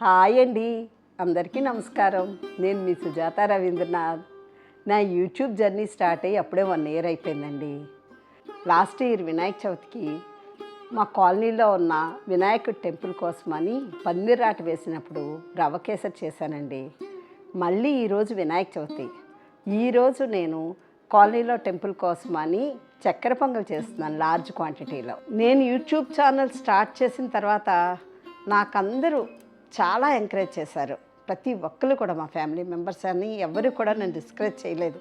Hi అండి అందరికీ నమస్కారం. నేను మీ సుజాత రవీంద్రనాథ్. నా యూట్యూబ్ జర్నీ స్టార్ట్ అయ్యి అప్పుడే వన్ ఇయర్ అయిపోయిందండి. లాస్ట్ ఇయర్ వినాయక చవితికి మా కాలనీలో ఉన్న వినాయకుడి టెంపుల్ కోసమని పందిరాట వేసినప్పుడు రవ కేసరి చేశానండి. మళ్ళీ ఈరోజు వినాయక చవితి. ఈరోజు నేను కాలనీలో టెంపుల్ కోసమని చక్కెర పొంగల్ చేస్తున్నాను లార్జ్ క్వాంటిటీలో. నేను యూట్యూబ్ ఛానల్ స్టార్ట్ చేసిన తర్వాత నాకందరూ చాలా ఎంకరేజ్ చేశారు. ప్రతి ఒక్కరు కూడా మా ఫ్యామిలీ మెంబర్స్ అని ఎవరు కూడా నన్ను డిస్కరేజ్ చేయలేదు.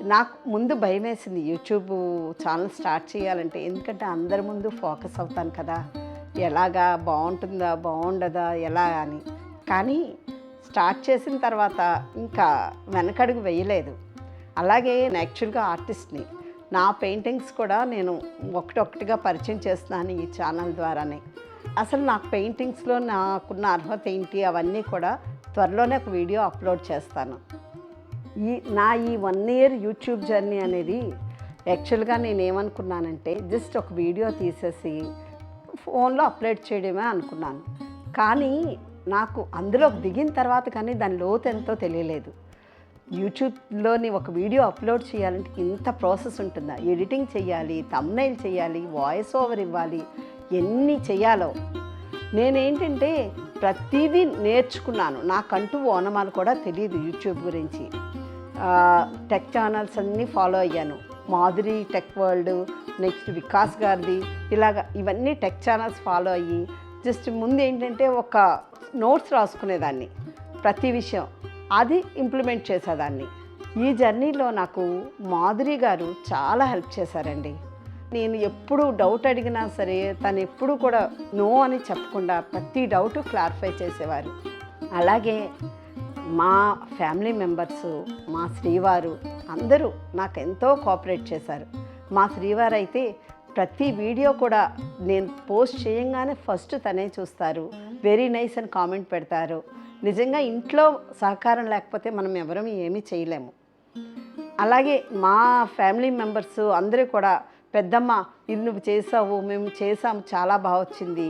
నాకు ముందు భయం వేసింది. యూట్యూబ్ ఛానల్ స్టార్ట్ చేయాలంటే ఎందుకంటే అందరి ముందు ఫోకస్ అవుతాను కదా. ఎలాగా బాగుంటుందా బాగుండదా ఎలా అని. కానీ స్టార్ట్ చేసిన తర్వాత ఇంకా వెనకడుగు వేయలేదు. అలాగే నేను యాక్చువల్గా ఆర్టిస్ట్ని నా. పెయింటింగ్స్ కూడా నేను ఒకటొకటిగా పరిచయం చేస్తున్నాను ఈ ఛానల్ ద్వారానే. అసలు నాకు పెయింటింగ్స్లో నాకున్న అర్హత ఏంటి అవన్నీ కూడా త్వరలోనే ఒక వీడియో అప్లోడ్ చేస్తాను. ఈ నా ఈ వన్ ఇయర్ యూట్యూబ్ జర్నీ అనేది యాక్చువల్గా నేను ఏమనుకున్నానంటే జస్ట్ ఒక వీడియో తీసేసి ఫోన్లో అప్లోడ్ చేయడమే అనుకున్నాను. కానీ నాకు అందులో దిగిన తర్వాత కానీ దాని లోతు ఎంతో తెలియలేదు. యూట్యూబ్లోని ఒక వీడియో అప్లోడ్ చేయాలంటే ఇంత ప్రాసెస్ ఉంటుందా. ఎడిటింగ్ చేయాలి తమ్నైల్ చేయాలి వాయిస్ ఓవర్ ఇవ్వాలి ఎన్ని చేయాలో నేనేంటంటే ప్రతిదీ నేర్చుకున్నాను. నాకంటూ ఓనమాలు కూడా తెలియదు యూట్యూబ్ గురించి. టెక్ ఛానల్స్ అన్నీ ఫాలో అయ్యాను. Madhuri tech world next Vikas గారిది. ఇలాగ ఇవన్నీ టెక్ ఛానల్స్ ఫాలో అయ్యి జస్ట్ ముందు ఏంటంటే ఒక నోట్స్ రాసుకునేదాన్ని ప్రతి విషయం. అది ఇంప్లిమెంట్ చేసేదాన్ని. ఈ జర్నీలో నాకు మాధురి గారు చాలా హెల్ప్ చేశారండి. నేను ఎప్పుడు డౌట్ అడిగినా సరే తను ఎప్పుడు కూడా నో అని చెప్పకుండా ప్రతి డౌట్ క్లారిఫై చేసేవారు. అలాగే మా ఫ్యామిలీ మెంబర్స్ మా శ్రీవారు అందరూ నాకు ఎంతో కోఆపరేట్ చేశారు. మా శ్రీవారు అయితే ప్రతి వీడియో కూడా నేను పోస్ట్ చేయంగానే ఫస్ట్ తనే చూస్తారు. వెరీ నైస్ అని కామెంట్ పెడతారు. నిజంగా ఇంట్లో సహకారం లేకపోతే మనం ఎవరూ ఏమీ చేయలేము. అలాగే మా ఫ్యామిలీ మెంబర్స్ అందరూ కూడా పెద్దమ్మ ఇది నువ్వు చేసావు మేము చేసాము చాలా బాగా వచ్చింది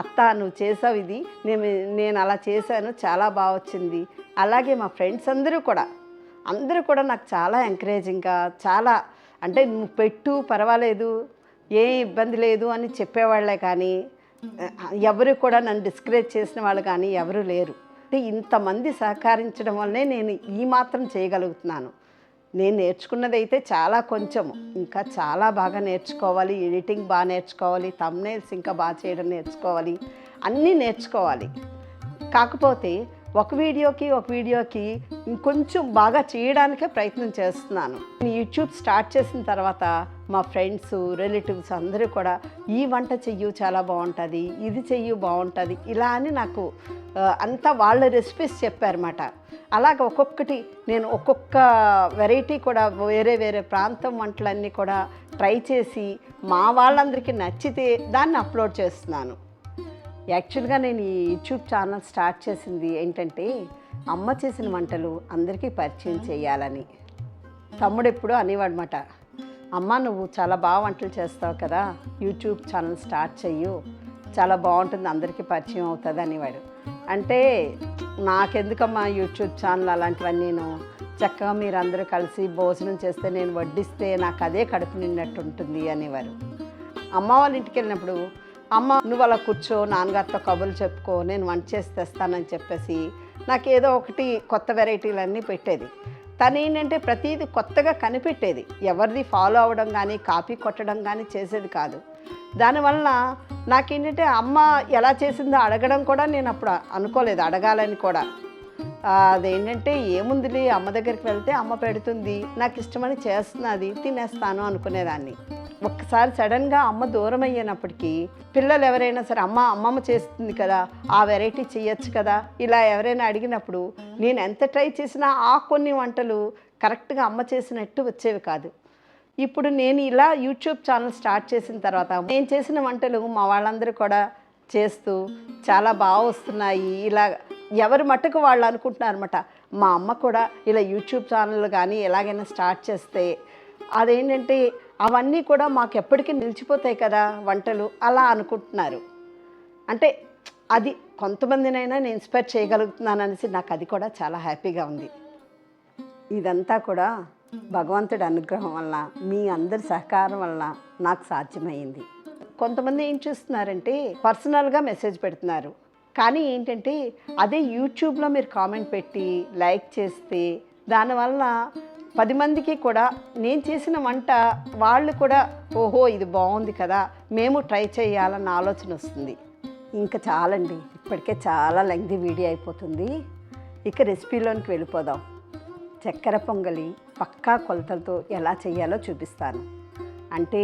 అత్త నువ్వు చేసావు ఇది నేను నేను అలా చేశాను చాలా బాగా వచ్చింది అలాగే మా ఫ్రెండ్స్ అందరూ కూడా. అందరూ కూడా నాకు చాలా ఎంకరేజింగ్గా చాలా అంటే నువ్వు పెట్టు పర్వాలేదు ఏ ఇబ్బంది లేదు అని చెప్పేవాళ్ళే కానీ ఎవరు కూడా నన్ను డిస్కరేజ్ చేసిన వాళ్ళు కానీ ఎవరు లేరు. అంటే ఇంతమంది సహకరించడం వల్లనే నేను ఈ మాత్రం చేయగలుగుతున్నాను. నేను నేర్చుకున్నదైతే చాలా కొంచెం ఇంకా చాలా బాగా నేర్చుకోవాలి. ఎడిటింగ్ బాగా నేర్చుకోవాలి. తమ్నేల్స్ ఇంకా బాగా చేయడం నేర్చుకోవాలి. అన్నీ నేర్చుకోవాలి. కాకపోతే ఒక వీడియోకి ఒక వీడియోకి ఇంకొంచెం బాగా చేయడానికే ప్రయత్నం చేస్తున్నాను. యూట్యూబ్ స్టార్ట్ చేసిన తర్వాత మా ఫ్రెండ్స్ రిలేటివ్స్ అందరూ కూడా ఈ వంట చెయ్యు చాలా బాగుంటుంది. ఇది చెయ్యు బాగుంటుంది. ఇలా అని నాకు అంతా వాళ్ళ రెసిపీస్ చెప్పారన్నమాట. అలాగ ఒక్కొక్కటి నేను ఒక్కొక్క వెరైటీ కూడా వేరే వేరే ప్రాంతం వంటలన్నీ కూడా ట్రై చేసి మా వాళ్ళందరికీ నచ్చితే దాన్ని అప్లోడ్ చేస్తున్నాను. యాక్చువల్గా నేను ఈ యూట్యూబ్ ఛానల్ స్టార్ట్ చేసింది ఏంటంటే అమ్మ చేసిన వంటలు అందరికీ పరిచయం చేయాలని. తమ్ముడు ఎప్పుడు అనేవాడనమాట అమ్మ నువ్వు చాలా బాగా వంటలు చేస్తావు కదా. యూట్యూబ్ ఛానల్ స్టార్ట్ చెయ్యు. చాలా బాగుంటుంది అందరికీ పరిచయం అవుతుంది అనేవాడు. అంటే నాకెందుకమ్మా యూట్యూబ్ ఛానల్ అలాంటివన్నీ? నేను చక్కగా మీరందరూ కలిసి భోజనం చేస్తే నేను వడ్డిస్తే నాకు అదే కడుపు నిన్నట్టు ఉంటుంది అనేవారు. అమ్మ వాళ్ళ ఇంటికి వెళ్ళినప్పుడు అమ్మ నువ్వు అలా కూర్చో నాన్నగారితో కబుర్లు చెప్పుకో నేను వంట చేసి తెస్తానని చెప్పేసి నాకు ఏదో ఒకటి కొత్త వెరైటీలన్నీ పెట్టేది. తను ఏంటంటే ప్రతిదీ కొత్తగా కనిపెట్టేది. ఎవరిది ఫాలో అవ్వడం కానీ కాపీ కొట్టడం కానీ చేసేది కాదు. దానివల్ల నాకేంటంటే అమ్మ ఎలా చేసిందో అడగడం కూడా నేను అప్పుడు అనుకోలేదు అడగాలని కూడా. అదేంటంటే ఏముందిలే అమ్మ దగ్గరికి వెళ్తే అమ్మ పెడుతుంది నాకు ఇష్టమని చేస్తున్నది తినేస్తాను అనుకునేదాన్ని. ఒక్కసారి సడన్గా అమ్మ దూరం అయ్యేటప్పటికీ పిల్లలు ఎవరైనా సరే అమ్మ అమ్మమ్మ చేస్తుంది కదా ఆ వెరైటీ చేయొచ్చు కదా ఇలా ఎవరైనా అడిగినప్పుడు నేను ఎంత ట్రై చేసినా ఆ కొన్ని వంటలు కరెక్ట్గా అమ్మ చేసినట్టు వచ్చేవి కాదు. ఇప్పుడు నేను ఇలా యూట్యూబ్ ఛానల్ స్టార్ట్ చేసిన తర్వాత నేను చేసిన వంటలు మా వాళ్ళందరూ కూడా చేస్తూ చాలా బాగా వస్తున్నాయి ఇలా ఎవరి మట్టుకు వాళ్ళు అనుకుంటున్నారు అనమాట మా అమ్మ కూడా ఇలా యూట్యూబ్ ఛానల్ కానీ ఎలాగైనా స్టార్ట్ చేస్తే అదేంటంటే అవన్నీ కూడా మాకు ఎప్పటికీ నిలిచిపోతాయి కదా వంటలు అలా అనుకుంటున్నారు. అంటే అది కొంతమందినైనా నేను ఇన్స్పైర్ చేయగలుగుతున్నాను అనేసి నాకు అది కూడా చాలా హ్యాపీగా ఉంది. ఇదంతా కూడా భగవంతుడి అనుగ్రహం వల్ల మీ అందరి సహకారం వల్ల నాకు సాధ్యమైంది. కొంతమంది ఏం చూస్తున్నారంటే పర్సనల్గా మెసేజ్ పెడుతున్నారు. కానీ ఏంటంటే అదే యూట్యూబ్లో మీరు కామెంట్ పెట్టి లైక్ చేస్తే దానివల్ల పది మందికి కూడా నేను చేసిన వంట వాళ్ళు కూడా ఓహో ఇది బాగుంది కదా మేము ట్రై చేయాలన్న ఆలోచన వస్తుంది. ఇంకా చాలండి ఇప్పటికే చాలా లెంగ్ది వీడియో అయిపోతుంది. ఇక రెసిపీలోనికి వెళ్ళిపోదాం. చక్కెర పొంగలి పక్కా కొలతలతో ఎలా చేయాలో చూపిస్తాను. అంటే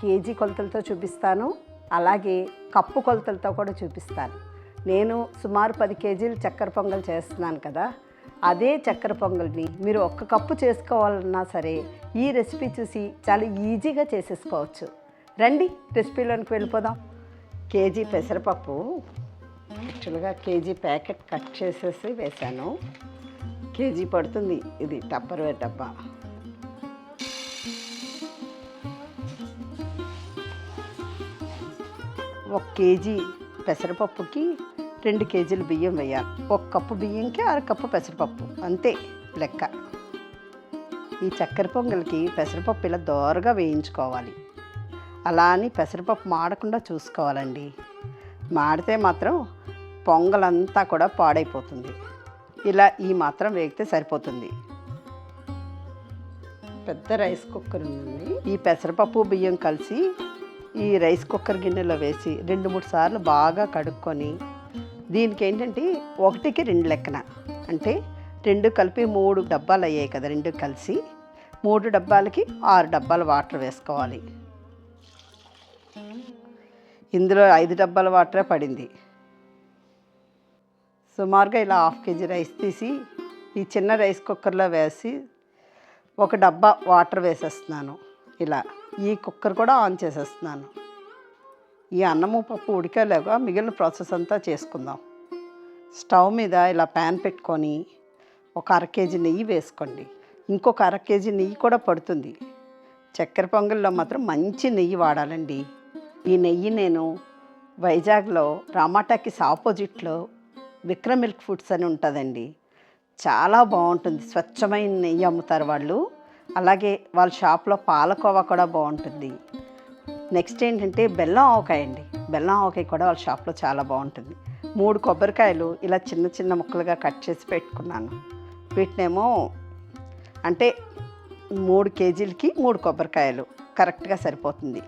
కేజీ కొలతలతో చూపిస్తాను అలాగే కప్పు కొలతలతో కూడా చూపిస్తాను. నేను సుమారు పది కేజీలు చక్కెర పొంగల్ చేస్తున్నాను కదా అదే చక్కెర పొంగల్ని మీరు ఒక్క కప్పు చేసుకోవాలన్నా సరే ఈ రెసిపీ చూసి చాలా ఈజీగా చేసేసుకోవచ్చు. రండి రెసిపీలోనికి వెళ్ళిపోదాం. కేజీ పెసరపప్పు యాక్చువల్గా కేజీ ప్యాకెట్ కట్ చేసేసి వేశాను. కేజీ పడుతుంది ఇది టప్పర్వేర్ డబ్బా. ఒక కేజీ పెసరపప్పుకి రెండు కేజీలు బియ్యం వేయాలి. ఒక కప్పు బియ్యంకి అర కప్పు పెసరపప్పు. అంతే లెక్క. ఈ చక్కెర పొంగల్కి పెసరపప్పు ఇలా దోరగా వేయించుకోవాలి. అలా అని పెసరపప్పు మాడకుండా చూసుకోవాలండి. మాడితే మాత్రం పొంగలంతా కూడా పాడైపోతుంది. ఇలా ఈ మాత్రం వేగితే సరిపోతుంది. పెద్ద రైస్ కుక్కర్ ఉందండి. ఈ పెసరపప్పు బియ్యం కలిసి ఈ రైస్ కుక్కర్ గిన్నెలో వేసి రెండు మూడు సార్లు బాగా కడుక్కొని దీనికి ఏంటంటే ఒకటికి రెండు లెక్కన. అంటే రెండు కలిపి మూడు డబ్బాలు అయ్యాయి కదా రెండు కలిసి. మూడు డబ్బాలకి ఆరు డబ్బాలు వాటర్ వేసుకోవాలి. ఇందులో ఐదు డబ్బాల వాటరే పడింది. సుమారుగా ఇలా హాఫ్ కేజీ రైస్ తీసి ఈ చిన్న రైస్ కుక్కర్లో వేసి ఒక డబ్బా వాటర్ వేసేస్తున్నాను. ఇలా ఈ కుక్కర్ కూడా ఆన్ చేసేస్తున్నాను. ఈ అన్నము పప్పు ఉడికేలాగా మిగిలిన ప్రాసెస్ అంతా చేసుకుందాం. స్టవ్ మీద ఇలా ప్యాన్ పెట్టుకొని ఒక అర కేజీ నెయ్యి వేసుకోండి. ఇంకొక అర కేజీ నెయ్యి కూడా పడుతుంది. చక్కెర పొంగల్లో మాత్రం మంచి నెయ్యి వాడాలండి. ఈ నెయ్యి నేను వైజాగ్లో రామాటాకిస్ ఆపోజిట్లో విక్రమ్ మిల్క్ ఫుడ్స్ అని ఉంటుందండి. చాలా బాగుంటుంది. స్వచ్ఛమైన నెయ్యి అమ్ముతారు వాళ్ళు. అలాగే వాళ్ళ షాప్లో పాలకోవా కూడా బాగుంటుంది. నెక్స్ట్ ఏంటంటే బెల్లం ఆవకాయ అండి. బెల్లం ఆవకాయ కూడా వాళ్ళ షాప్లో చాలా బాగుంటుంది. మూడు కొబ్బరికాయలు ఇలా చిన్న చిన్న ముక్కలుగా కట్ చేసి పెట్టుకున్నాను. వీటినేమో అంటే మూడు కేజీలకి మూడు కొబ్బరికాయలు కరెక్ట్గా సరిపోతుంది.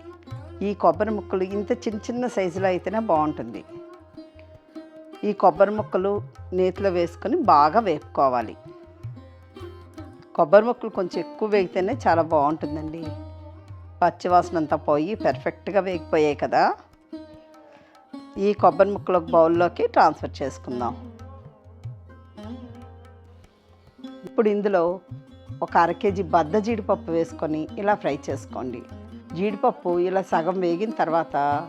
ఈ కొబ్బరి ముక్కలు ఇంత చిన్న చిన్న సైజులో అయితేనే బాగుంటుంది. ఈ కొబ్బరి ముక్కలు నేతిలో వేసుకొని బాగా వేపుకోవాలి. కొబ్బరి ముక్కలు కొంచెం ఎక్కువ వేగితేనే చాలా బాగుంటుందండి. పచ్చివాసన అంతా పోయి పెర్ఫెక్ట్గా వేగిపోయాయి కదా. ఈ కొబ్బరి ముక్కలు బౌల్లోకి ట్రాన్స్ఫర్ చేసుకుందాం. ఇప్పుడు ఇందులో ఒక అర కేజీ బద్ద జీడిపప్పు వేసుకొని ఇలా ఫ్రై చేసుకోండి. జీడిపప్పు ఇలా సగం వేగిన తర్వాత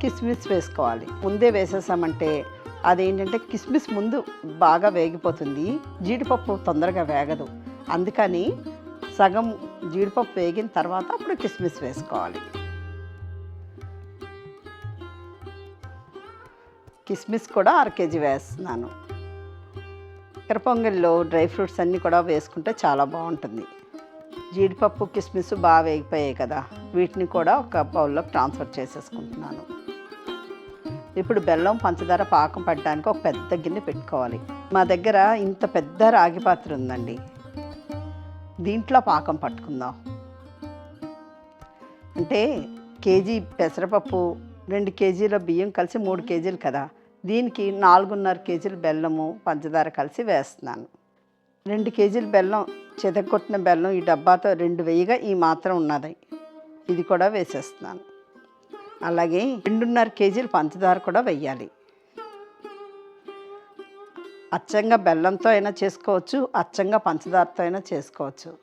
కిస్మిస్ వేసుకోవాలి. ముందే వేసేసామంటే అదేంటంటే కిస్మిస్ ముందు బాగా వేగిపోతుంది. జీడిపప్పు తొందరగా వేగదు. అందుకని సగం జీడిపప్పు వేగిన తర్వాత అప్పుడు కిస్మిస్ వేసుకోవాలి. కిస్మిస్ కూడా అర కేజీ వేస్తున్నాను. చక్కెర పొంగల్లో డ్రై ఫ్రూట్స్ అన్నీ కూడా వేసుకుంటే చాలా బాగుంటుంది. జీడిపప్పు కిస్మిస్ బాగా వేగిపోయాయి కదా వీటిని కూడా ఒక బౌల్లో ట్రాన్స్ఫర్ చేసేసుకుంటున్నాను. ఇప్పుడు బెల్లం పంచదార పాకం పట్టడానికి ఒక పెద్ద గిన్నె పెట్టుకోవాలి. మా దగ్గర ఇంత పెద్ద రాగి పాత్ర ఉందండి. దీంట్లో పాకం పట్టుకుందాం. అంటే కేజీ పెసరపప్పు రెండు కేజీల బియ్యం కలిసి మూడు కేజీలు కదా. దీనికి నాలుగున్నర కేజీలు బెల్లము పంచదార కలిసి వేస్తున్నాను. రెండు కేజీలు బెల్లం చెదగొట్టిన బెల్లం ఈ డబ్బాతో రెండు వెయ్యిగా ఈ మాత్రం ఉన్నది. ఇది కూడా వేసేస్తున్నాను. అలాగే రెండున్నర కేజీలు పంచదార కూడా వెయ్యాలి అచ్చంగా బెల్లంతో అయినా చేసుకోవచ్చు అచ్చంగా పంచదారతో అయినా చేసుకోవచ్చు.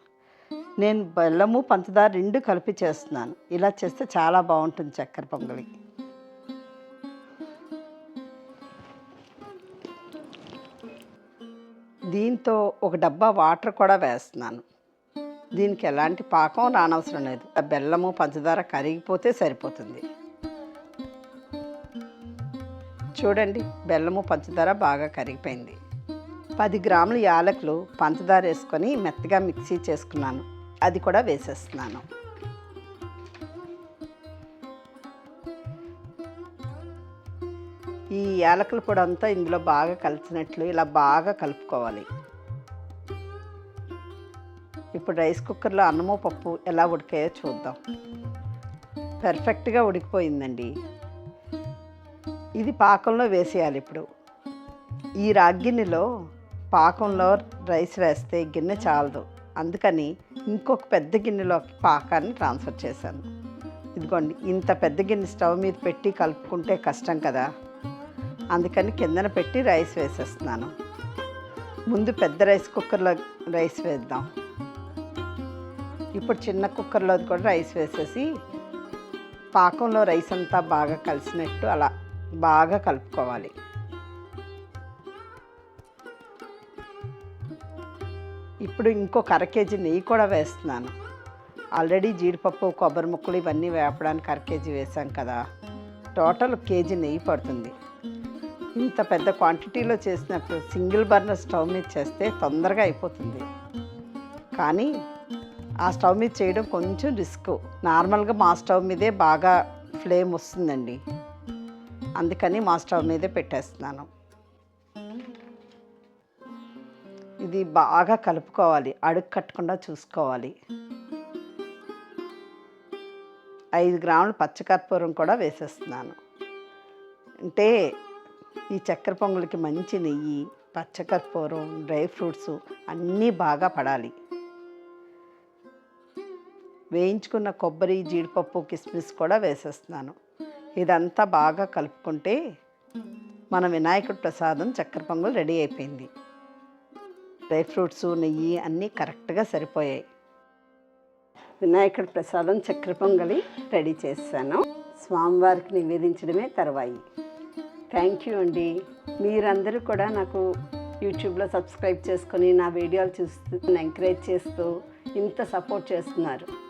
నేను బెల్లము పంచదార రెండు కలిపి చేస్తున్నాను. ఇలా చేస్తే చాలా బాగుంటుంది చక్కెర పొంగలి. దీంతో ఒక డబ్బా వాటర్ కూడా వేస్తున్నాను. దీనికి ఎలాంటి పాకం రానవసరం లేదు. ఆ బెల్లము పంచదార కరిగిపోతే సరిపోతుంది. చూడండి బెల్లము పంచదార బాగా కరిగిపోయింది. పది గ్రాముల యాలకులు పంచదార వేసుకొని మెత్తగా మిక్సీ చేసుకున్నాను. అది కూడా వేసేస్తున్నాను. ఈ యాలకుల పొడి అంతా ఇందులో బాగా కలిసినట్లు ఇలా బాగా కలుపుకోవాలి. ఇప్పుడు రైస్ కుక్కర్లో అన్నము పప్పు ఎలా ఉడికాయో చూద్దాం. పర్ఫెక్ట్గా ఉడికిపోయిందండి. ఇది పాకంలో వేసేయాలి ఇప్పుడు. ఈ రాగిన్నెలో పాకంలో రైస్ వేస్తే గిన్నె చాలదు. అందుకని ఇంకొక పెద్ద గిన్నెలోకి పాకాన్ని ట్రాన్స్ఫర్ చేశాను. ఇదిగోండి ఇంత పెద్ద గిన్నె స్టవ్ మీద పెట్టి కలుపుకుంటే కష్టం కదా. అందుకని కిందన పెట్టి రైస్ వేసేస్తున్నాను. ముందు పెద్ద రైస్ కుక్కర్లో రైస్ వేద్దాం. ఇప్పుడు చిన్న కుక్కర్లో కూడా రైస్ వేసేసి పాకంలో రైస్ అంతా బాగా కలిసినట్టు అలా బాగా కలుపుకోవాలి. ఇప్పుడు ఇంకొక అర కేజీ నెయ్యి కూడా వేస్తున్నాను. ఆల్రెడీ జీడిపప్పు కొబ్బరి ముక్కలు ఇవన్నీ వేపడానికి అర కేజీ వేసాం కదా. టోటల్ కేజీ నెయ్యి పడుతుంది. ఇంత పెద్ద క్వాంటిటీలో చేసినప్పుడు సింగిల్ బర్నర్ స్టవ్ మీద చేస్తే తొందరగా అయిపోతుంది. కానీ ఆ స్టవ్ మీద చేయడం కొంచెం రిస్క్. నార్మల్గా మా స్టవ్ మీదే బాగా ఫ్లేమ్ వస్తుందండి. అందుకని మా స్టవ్ మీదే పెట్టేస్తున్నాను. ఇది బాగా కలుపుకోవాలి అడుగు కట్టకుండా చూసుకోవాలి. ఐదు గ్రాములు పచ్చకర్పూరం కూడా వేసేస్తున్నాను. అంటే ఈ చక్కెర పొంగలికి మంచి నెయ్యి పచ్చకర్పూరం డ్రై ఫ్రూట్స్ అన్నీ బాగా పడాలి. వేయించుకున్న కొబ్బరి జీడిపప్పు కిస్మిస్ కూడా వేసేస్తున్నాను. ఇదంతా బాగా కలుపుకుంటే మన వినాయకుడి ప్రసాదం చక్కెర పొంగల్ రెడీ అయిపోయింది. డ్రై ఫ్రూట్స్ నెయ్యి అన్నీ కరెక్ట్గా సరిపోయాయి. వినాయకుడి ప్రసాదం చక్కెర పొంగలి రెడీ చేశాను. స్వామివారికి నివేదించడమే తర్వాయి. థ్యాంక్ యూ అండి. మీరందరూ కూడా నాకు యూట్యూబ్లో సబ్స్క్రైబ్ చేసుకొని నా వీడియోలు చూస్తూ ఎంకరేజ్ చేస్తూ ఇంత సపోర్ట్ చేస్తున్నారు.